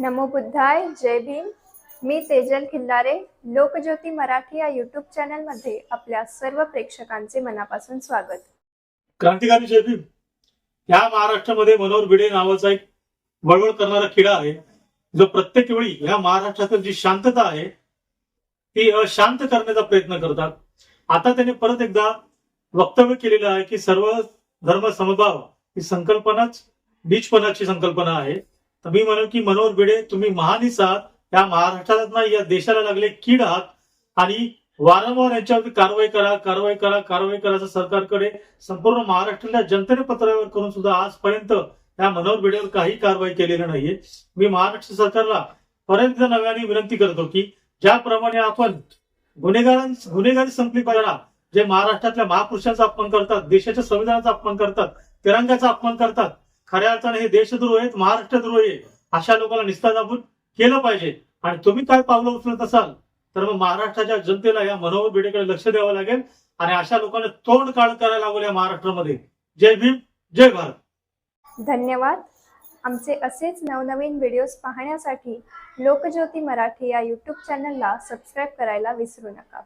नमो बुद्धाय जय भीम. मी तेजल खिल्लारे लोकज्योती मराठी या युट्यूब चॅनलमध्ये आपल्या सर्व प्रेक्षकांचे मनापासून स्वागत. क्रांतिकारी जय भीम. या महाराष्ट्रामध्ये मनोहर भिडे नावाचा एक वळवळ करणारा किडा आहे. जो प्रत्येक वेळी या महाराष्ट्रातील जी शांतता आहे ती अशांत करण्याचा प्रयत्न करतात. आता त्यांनी परत एकदा वक्तव्य केलेलं आहे की सर्व धर्म समभाव ही संकल्पनाच बीजपणाची संकल्पना आहे. तर मी म्हणेन की मनोहर भिडे तुम्ही महानिस आहात या महाराष्ट्राला नाही या देशाला लागले कीड आहात आणि वारंवार यांच्यावरती कारवाई करा कारवाई करा कारवाई करायचं सरकारकडे संपूर्ण महाराष्ट्रातल्या जनतेने पत्रावर करून सुद्धा आजपर्यंत या मनोहर भिडेवर काही कारवाई केलेली नाहीये. मी महाराष्ट्र सरकारला परत नव्याने विनंती करतो की ज्याप्रमाणे आपण गुन्हेगारां गुन्हेगारी संपली पाहिजे जे महाराष्ट्रातल्या महापुरुषांचा अपमान करतात देशाच्या संविधानाचा अपमान करतात तिरंगाचा अपमान करतात खऱ्या अर्थाने हे देशद्रोह आहेत महाराष्ट्रद्रोह आहे. अशा लोकांना निस्ताजाबूत केलं पाहिजे. आणि तुम्ही काय पावलं उचलत असाल तर मग महाराष्ट्राच्या जनतेला या मनोहर भिडेकडे लक्ष द्यावं लागेल. आणि अशा लोकांना तोंड काळ करायला लागेल या महाराष्ट्रामध्ये. जय भीम जय भारत. धन्यवाद. आमचे असेच नवनवीन व्हिडिओज पाहण्यासाठी लोकज्योती मराठी या यूट्यूब चॅनलला सबस्क्राईब करायला विसरू नका.